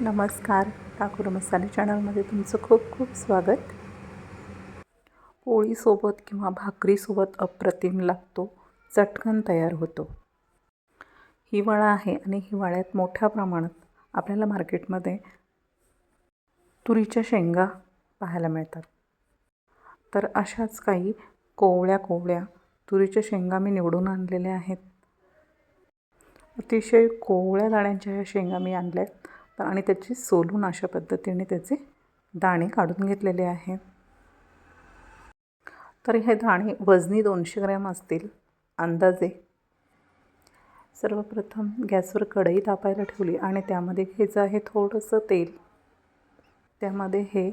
नमस्कार. ठाकूर मसाले चॅनलमध्ये तुमचं खूप खूप स्वागत. पोळीसोबत किंवा भाकरीसोबत अप्रतिम लागतो. चटकन तयार होतो. हिवाळा आहे आणि हिवाळ्यात मोठ्या प्रमाणात आपल्याला मार्केटमध्ये तुरीच्या शेंगा पाहायला मिळतात. तर अशाच काही कोवळ्या कोवळ्या तुरीच्या शेंगा मी निवडून आणलेल्या आहेत. अतिशय कोवळ्या दाण्यांच्या ह्या शेंगा मी आणल्या आहेत तर आणि त्याची सोलून अशा पद्धतीने त्याचे दाणे काढून घेतलेले आहेत तर हे दाणे वजनी दोनशे ग्रॅम असतील अंदाजे. सर्वप्रथम गॅसवर कढई तापायला ठेवली आणि त्यामध्ये घ्यायचं आहे थोडंसं तेल. त्यामध्ये हे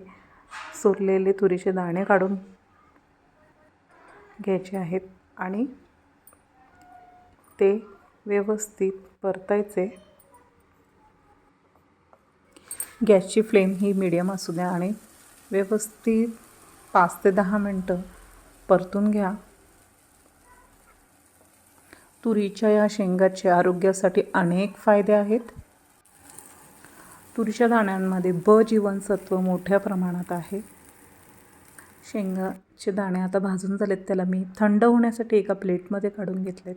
सोललेले तुरीचे दाणे काढून घ्यायचे आहेत आणि ते व्यवस्थित परतायचे. गॅसची फ्लेम ही मिडियम असू द्या आणि व्यवस्थित पाच ते दहा मिनटं परतून घ्या. तुरीच्या या शेंगाचे आरोग्यासाठी अनेक फायदे आहेत. तुरीच्या दाण्यांमध्ये ब जीवनसत्व मोठ्या प्रमाणात आहे. शेंगाचे दाणे आता भाजून झालेत त्याला मी थंड होण्यासाठी एका प्लेटमध्ये काढून घेतलेत.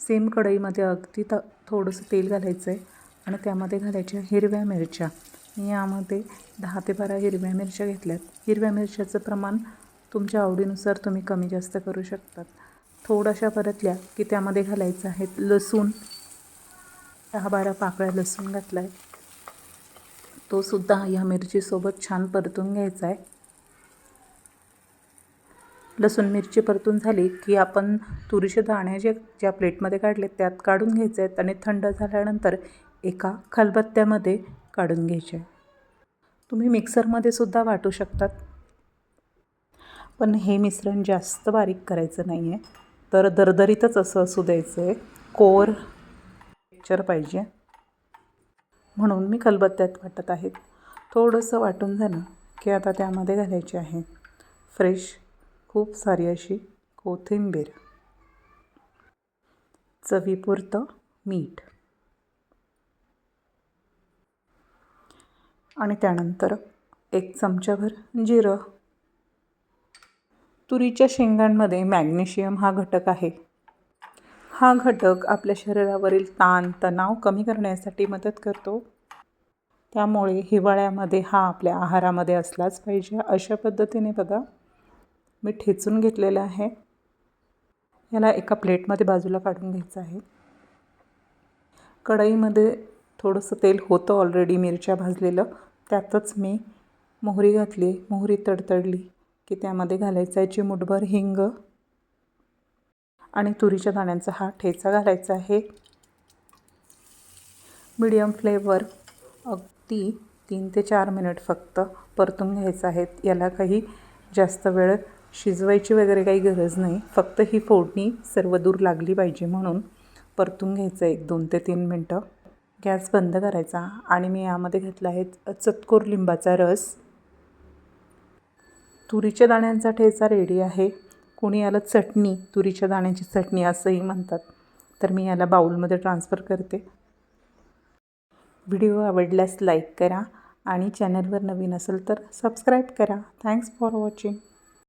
सेम कढईमध्ये अगदी त थोडंसं तेल घालायचं आहे आणि त्यामध्ये घालायच्या हिरव्या मिरच्या. मी यामध्ये दहा ते बारा हिरव्या मिरच्या घेतल्यात. हिरव्या मिरच्याचं प्रमाण तुमच्या आवडीनुसार तुम्ही कमी जास्त करू शकतात. थोड्याशा परतल्या की त्यामध्ये घालायचं आहे लसूण. दहा बारा पाकळ्या लसूण घातला आहे तो सुद्धा ह्या मिरचीसोबत छान परतून घ्यायचा आहे. लसूण मिरची परतून झाली की आपण तुरीचे दाणे जे ज्या प्लेटमध्ये काढले त्यात काढून घ्यायचे आहेत आणि थंड झाल्यानंतर एका खलबत्त्यामध्ये काढून घ्यायचे. तुम्ही मिक्सरमध्ये सुद्धा वाटू शकतात. पण हे मिश्रण जास्त बारीक करायचं नाही आहे तर दरदरीतच असं असू द्यायचं आहे कोर पिक्चर पाहिजे. म्हणून मी खलबत्त्यात वाटत आहे. थोडंसं वाटून झालं की आता त्यामध्ये घालायचे आहे. फ्रेश खूप सारी अशी कोथिंबीर. चवीपुरतं मीठ. आणि त्यानंतर एक चमचाभर जिरं. तुरीच्या शेंगांमध्ये मॅग्नेशियम हा घटक आहे. हा घटक आपल्या शरीरावरील ताण तणाव कमी करण्यासाठी मदत करतो. त्यामुळे हिवाळ्यामध्ये हा आपल्या आहारामध्ये असलाच पाहिजे. अशा पद्धतीने बघा मी ठेचून घेतलेलं आहे. याला एका प्लेटमध्ये बाजूला काढून घ्यायचं आहे. कढईमध्ये थोडंसं तेल होतं ऑलरेडी मिरच्या भाजलेलं. त्यातच मी मोहरी घातली मोहरी तडतडली की त्यामध्ये घालायचं आहे चिमूटभर हिंग आणि तुरीच्या दाण्यांचा हा ठेचा घालायचा आहे. मीडियम फ्लेवर अगदी तीन ते चार मिनिट फक्त परतून घ्यायचं आहे याला काही जास्त वेळ शिजवायची वगैरे काही गरज नाही. फक्त ही फोडणी सर्व दूर लागली पाहिजे म्हणून परतून घ्यायचं एक दोन ते तीन मिनटं. गॅस बंद करायचा आणि मी यामध्ये घेतला आहे चतकोर लिंबाचा रस. तुरीच्या दाण्यांचा ठेचा रेडी आहे. कोणी याला चटणी तुरीच्या दाण्यांची चटणी असंही म्हणतात. तर मी याला बाऊलमध्ये ट्रान्सफर करते. व्हिडिओ आवडल्यास लाईक करा आणि चॅनलवर नवीन असेल तर सबस्क्राईब करा. Thanks for watching